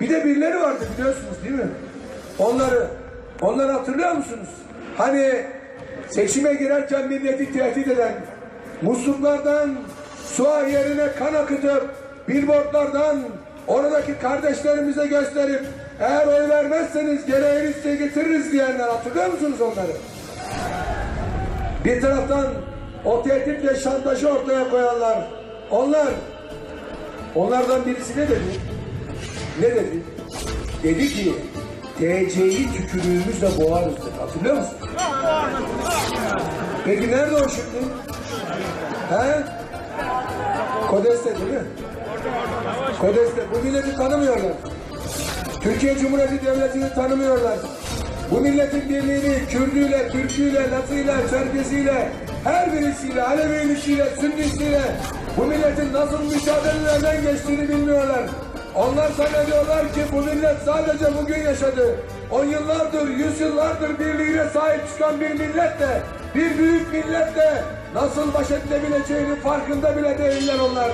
Bir de birileri vardı biliyorsunuz değil mi? Onları, onları hatırlıyor musunuz? Hani seçime girerken milleti tehdit eden, musluklardan su yerine kan akıtıp, billboardlardan oradaki kardeşlerimize gösterip eğer oy vermezseniz gereğini size getiririz diyenler hatırlıyor musunuz onları? Bir taraftan o tehditle şantajı ortaya koyanlar, onlar, onlardan birisi ne dedi? Ne dedi? Dedi ki, TC'yi tükürüğümüzle boğarız dedi. Hatırlıyor musun? Peki nerede o şimdi? He? Kodeste değil mi? Kodeste. Bu milleti tanımıyorlar. Türkiye Cumhuriyeti Devleti'ni tanımıyorlar. Bu milletin birliğini Kürdüyle, Türküyle, Latıyla, Çerkesiyle, her birisiyle, Aleviylisiyle, Sünnisiyle bu milletin nasıl mücadelelerden geçtiğini bilmiyorlar. Onlar zannediyorlar ki bu millet sadece bugün yaşadı. On yıllardır, yüz yıllardır birliğine sahip çıkan bir milletle, bir büyük milletle nasıl baş edilebileceğinin farkında bile değiller onlar.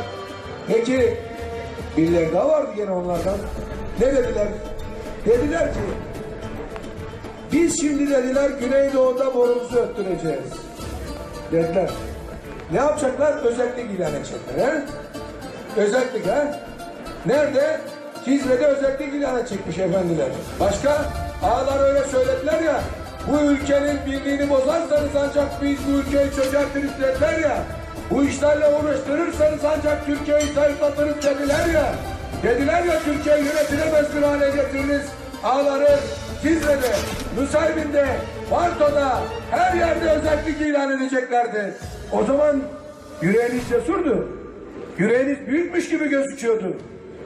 Peki birileri daha vardı gene onlardan. Ne dediler? Dediler ki biz şimdi dediler Güneydoğu'da borumuzu öttüreceğiz. Dediler. Ne yapacaklar? Özellik ilan edecekler. He? Özellik ha? Nerede? Cizre'de özellik ilanı çıkmış efendiler. Başka? Ağlar öyle söylediler ya. Bu ülkenin birliğini bozarsanız ancak biz bu ülkeyi çökertiriz dediler ya. Bu işlerle uğraştırırsanız ancak Türkiye'yi zayıflatırız dediler ya. Dediler ya Türkiye yönetilemez bir hale getiririz. Ağları Cizre'de, Nusaybin'de, Varto'da her yerde özellik ilan edeceklerdi. O zaman yüreğiniz cesurdu. Yüreğiniz büyükmüş gibi gözüküyordu.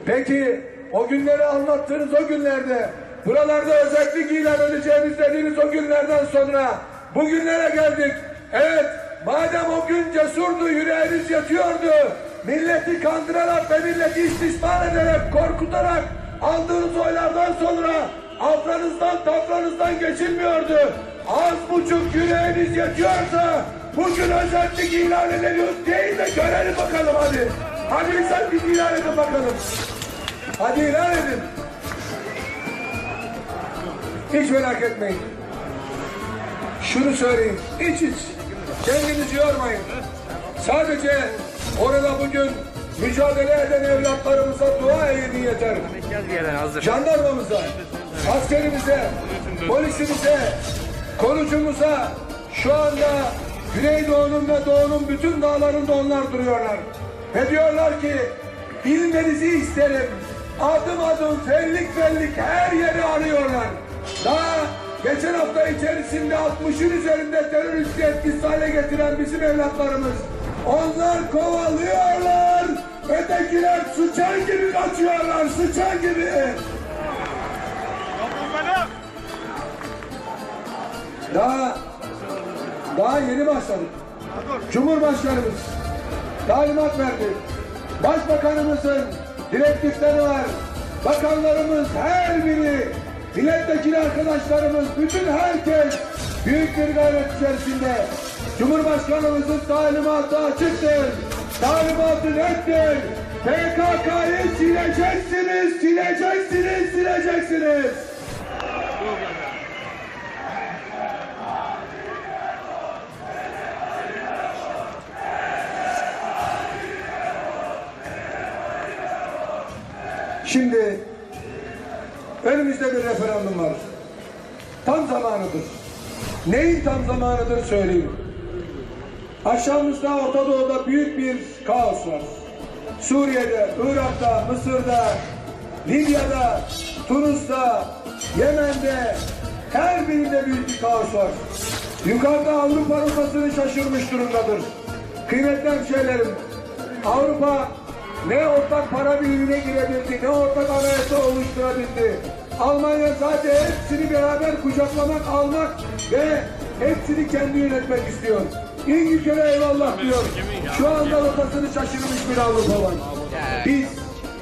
Peki o günleri anlattığınız o günlerde buralarda özellik ilan edeceğiniz dediğiniz o günlerden sonra bugünlere geldik. Evet madem o gün cesurdu yüreğiniz yatıyordu. Milleti kandırarak ve milleti istismar ederek korkutarak aldığınız oylardan sonra afranızdan tafranızdan geçilmiyordu. Az buçuk yüreğiniz yetiyorsa bugün özellik ilan ediliyor değil de görelim bakalım hadi. Hadi özellik ilan edin bakalım. Hadi ilan edin. Hiç merak etmeyin. Şunu söyleyeyim. Hiç hiç. Kendinizi yormayın. Sadece orada bugün mücadele eden evlatlarımıza dua edin yeter. Jandarmamıza, askerimize, polisimize, korucumuza şu anda Güneydoğu'nun ve Doğu'nun bütün dağlarında onlar duruyorlar. Ve diyorlar ki bilmenizi isterim. Adım adım fellik fellik her yeri arıyorlar. Daha geçen hafta içerisinde 60'ın üzerinde teröristi etkisiz hale getiren bizim evlatlarımız. Onlar kovalıyorlar. Ötekiler sıçan gibi kaçıyorlar, sıçan gibi. Daha daha yeni başladık. Cumhurbaşkanımız talimat verdi. Başbakanımızın direktifleri var. Bakanlarımız her biri, milletvekili arkadaşlarımız, bütün herkes büyük bir gayret içerisinde. Cumhurbaşkanımızın talimatı açıktır. Talimatı nettir. PKK'yı sileceksiniz, sileceksiniz, sileceksiniz. Şimdi önümüzde bir referandum var. Tam zamanıdır. Neyin tam zamanıdır söyleyeyim. Aşağımızda Orta Doğu'da büyük bir kaos var. Suriye'de, Irak'ta, Mısır'da, Libya'da, Tunus'ta, Yemen'de her birinde büyük bir kaos var. Yukarıda Avrupa rotasını şaşırmış durumdadır. Kıymetli hemşehrilerim, Avrupa ne ortak para birimine girebildi, ne ortak anayasa oluşturabildi. Almanya zaten hepsini beraber kucaklamak, almak ve hepsini kendi yönetmek istiyor. İngiltere eyvallah diyor. Şu anda rotasını şaşırmış bir Avrupa var. Biz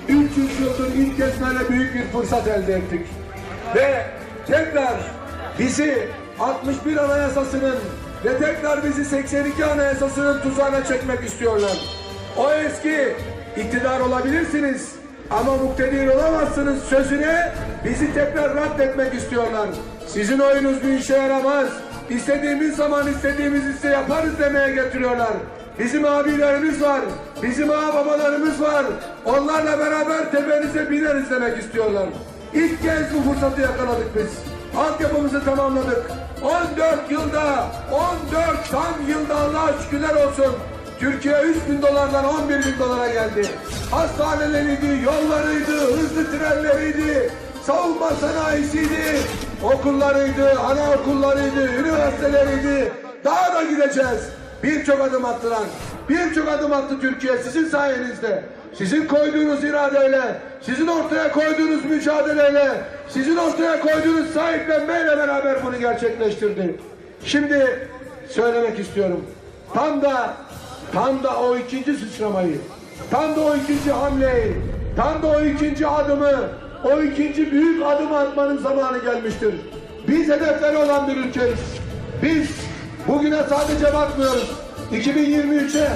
300 yıldır ilk kez böyle büyük bir fırsat elde ettik. Ve tekrar bizi 61 anayasasının ve tekrar bizi 82 anayasasının tuzağına çekmek istiyorlar. O eski iktidar olabilirsiniz. ama muktedir olamazsınız sözüne bizi tekrar reddetmek istiyorlar. Sizin oyunuz bir işe yaramaz. İstediğimiz zaman istediğimiz ise yaparız demeye getiriyorlar. Bizim abilerimiz var, bizim ağababalarımız var. Onlarla beraber tepenize bineriz demek istiyorlar. İlk kez bu fırsatı yakaladık biz. Altyapımızı tamamladık. 14 yılda, 14 tam yılda Allah'a şükürler olsun. Türkiye 3 bin dolardan 11 bin dolara geldi. Hastaneleriydi, yollarıydı, hızlı trenleriydi, savunma sanayisiydi, okullarıydı, anaokullarıydı, üniversiteleriydi. Daha da gideceğiz. Birçok adım attılar. Birçok adım attı Türkiye sizin sayenizde. Sizin koyduğunuz iradeyle, sizin ortaya koyduğunuz mücadeleyle, sizin ortaya koyduğunuz sahiplenmeyle beraber bunu gerçekleştirdi. Şimdi söylemek istiyorum. Tam da tam da o ikinci sıçramayı, tam da o ikinci hamleyi, tam da o ikinci adımı, o ikinci büyük adımı atmanın zamanı gelmiştir. Biz hedefleri olan bir ülkeyiz. Biz bugüne sadece bakmıyoruz. 2023'e,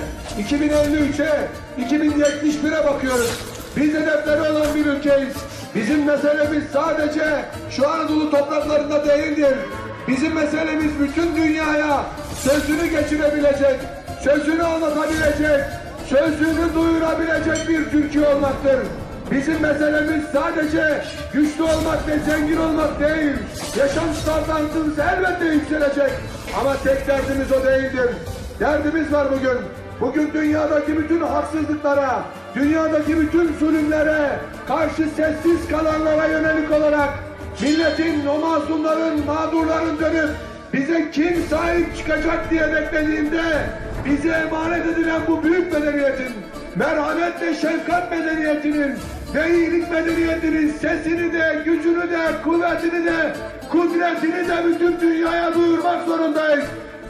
2053'e, 2071'e bakıyoruz. Biz hedefleri olan bir ülkeyiz. Bizim meselemiz sadece şu Anadolu topraklarında değildir. Bizim meselemiz bütün dünyaya sözünü geçirebilecek, sözünü anlatabilecek, sözünü duyurabilecek bir Türkiye olmaktır. Bizim meselemiz sadece güçlü olmak ve zengin olmak değil. Yaşam standartımız elbette yükselecek. Ama tek derdimiz o değildir. Derdimiz var bugün. Bugün dünyadaki bütün haksızlıklara, dünyadaki bütün zulümlere karşı sessiz kalanlara yönelik olarak milletin, o mazlumların, mağdurların dönüp bize kim sahip çıkacak diye beklediğinde bize emanet edilen bu büyük medeniyetin, merhamet ve şefkat medeniyetinin ve iyilik medeniyetinin sesini de, gücünü de, kuvvetini de, kudretini de bütün dünyaya duyurmak zorundayız.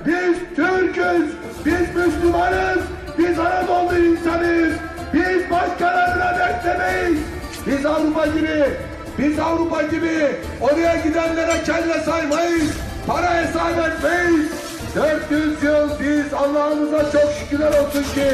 Biz Türk'üz, biz Müslümanız, biz Anadolu insanıyız, biz başkalarına beklemeyiz. Biz Avrupa gibi, biz Avrupa gibi oraya gidenlere kelle saymayız, para hesap etmeyiz. 400 yıl biz Allah'ımıza çok şükürler olsun ki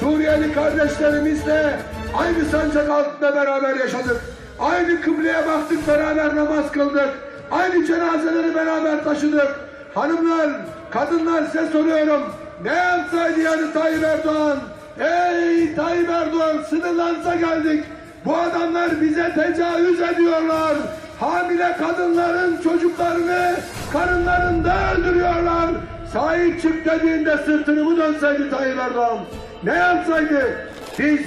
Suriyeli kardeşlerimizle aynı sancak altında beraber yaşadık. Aynı kıbleye baktık, beraber namaz kıldık. Aynı cenazeleri beraber taşıdık. Hanımlar, kadınlar size soruyorum. Ne yapsaydı yani Tayyip Erdoğan? Ey Tayyip Erdoğan sınırlansa geldik. Bu adamlar bize tecavüz ediyorlar. Hamile kadınların çocuklarını karınlarında öldürüyorlar. Sahip çık dediğinde sırtını mı dönseydi Tayyip Erdoğan? Ne yapsaydı? Biz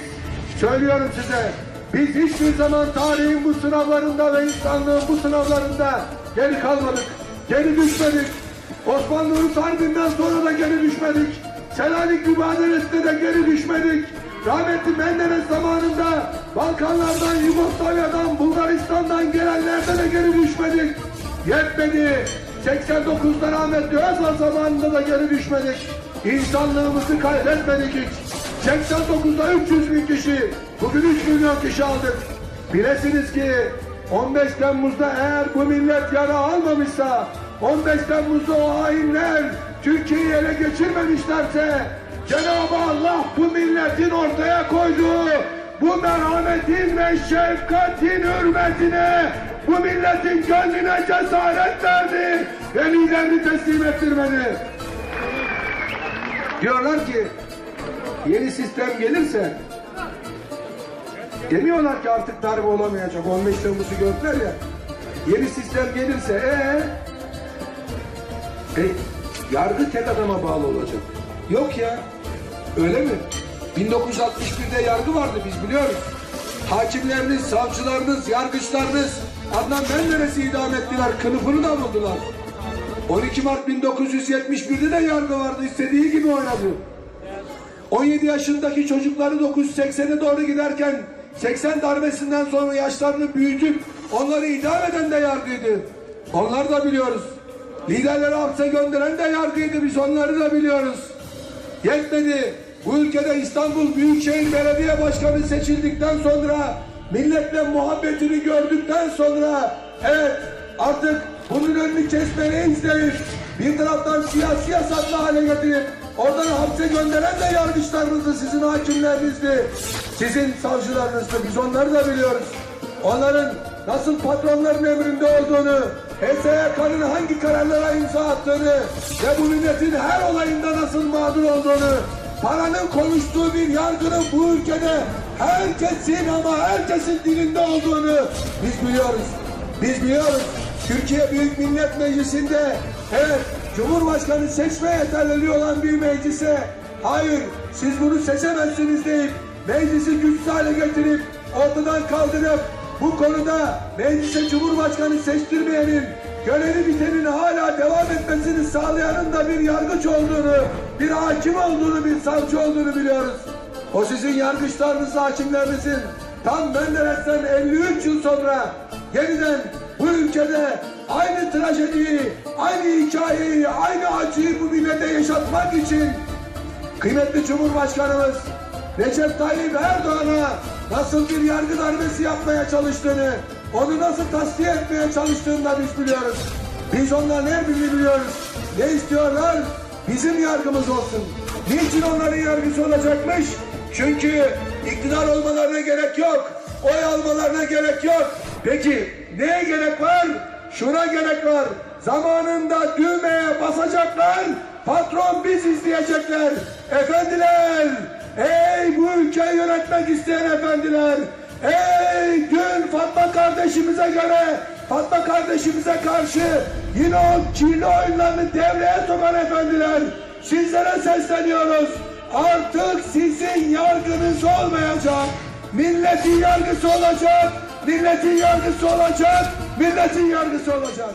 söylüyorum size. Biz hiçbir zaman tarihin bu sınavlarında ve insanlığın bu sınavlarında geri kalmadık. Geri düşmedik. Osmanlı Rus sonra da geri düşmedik. Selanik mübadelesinde de geri düşmedik. Rahmetli Menderes zamanında Balkanlardan, Yugoslavya'dan, Bulgaristan'dan gelenlerde de geri düşmedik. Yetmedi. 89'da rahmetli Özal zamanında da geri düşmedik. İnsanlığımızı kaybetmedik hiç. 89'da 300 bin kişi, bugün 3 milyon kişi aldık. Bilesiniz ki 15 Temmuz'da eğer bu millet yara almamışsa, 15 Temmuz'da o hainler Türkiye'yi ele geçirmemişlerse, Cenab-ı Allah bu milletin ortaya koyduğu bu merhametin ve şefkatin hürmetine bu milletin gönlüne cesaret verdi ve liderini teslim ettirmedi. Diyorlar ki yeni sistem gelirse demiyorlar ki artık darbe olamayacak. 15 Temmuz'u gördüler ya. Yeni sistem gelirse ee, e, yargı tek adama bağlı olacak. Yok ya. Öyle mi? 1961'de yargı vardı biz biliyoruz. Hakimleriniz, savcılarınız, yargıçlarınız Adnan Menderes'i idam ettiler. Kılıfını da buldular. 12 Mart 1971'de de yargı vardı. istediği gibi oynadı. 17 yaşındaki çocukları 980'e doğru giderken 80 darbesinden sonra yaşlarını büyütüp onları idam eden de yargıydı. Onları da biliyoruz. Liderleri hapse gönderen de yargıydı. Biz onları da biliyoruz. Yetmedi. Bu ülkede İstanbul Büyükşehir Belediye Başkanı seçildikten sonra milletle muhabbetini gördükten sonra evet artık bunun önünü kesmeni isteyip bir taraftan siyasi yasaklı hale getirip oradan hapse gönderen de yargıçlarınızdı, sizin hakimlerinizdi, sizin savcılarınızdı. Biz onları da biliyoruz. Onların nasıl patronların emrinde olduğunu, HSYK'nın hangi kararlara imza attığını ve bu milletin her olayında nasıl mağdur olduğunu, paranın konuştuğu bir yargının bu ülkede herkesin ama herkesin dilinde olduğunu biz biliyoruz. Biz biliyoruz. Türkiye Büyük Millet Meclisi'nde evet Cumhurbaşkanı seçme yeterliliği olan bir meclise hayır siz bunu seçemezsiniz deyip meclisi güçsüz hale getirip ortadan kaldırıp bu konuda meclise Cumhurbaşkanı seçtirmeyenin görevi bitenin hala devam etmesini sağlayanın da bir yargıç olduğunu, bir hakim olduğunu, bir savcı olduğunu biliyoruz. O sizin yargıçlarınız, hakimlerinizin tam Menderes'ten 53 yıl sonra yeniden bu ülkede aynı trajediyi, aynı hikayeyi, aynı acıyı bu millete yaşatmak için kıymetli Cumhurbaşkanımız Recep Tayyip Erdoğan'a nasıl bir yargı darbesi yapmaya çalıştığını, onu nasıl tasfiye etmeye çalıştığını da biz biliyoruz. Biz onların her birini biliyoruz. Ne istiyorlar? Bizim yargımız olsun. Niçin onların yargısı olacakmış? Çünkü iktidar olmalarına gerek yok. Oy almalarına gerek yok. Peki neye gerek var? Şuna gerek var. Zamanında düğmeye basacaklar. Patron biz izleyecekler. Efendiler, ey bu ülkeyi yönetmek isteyen efendiler, ey dün Fatma kardeşimize göre, Fatma kardeşimize karşı yine o kirli oyunlarını devreye sokan efendiler, sizlere sesleniyoruz. Artık sizin yargınız olmayacak. Milletin yargısı olacak. Milletin yargısı olacak. Milletin yargısı olacak.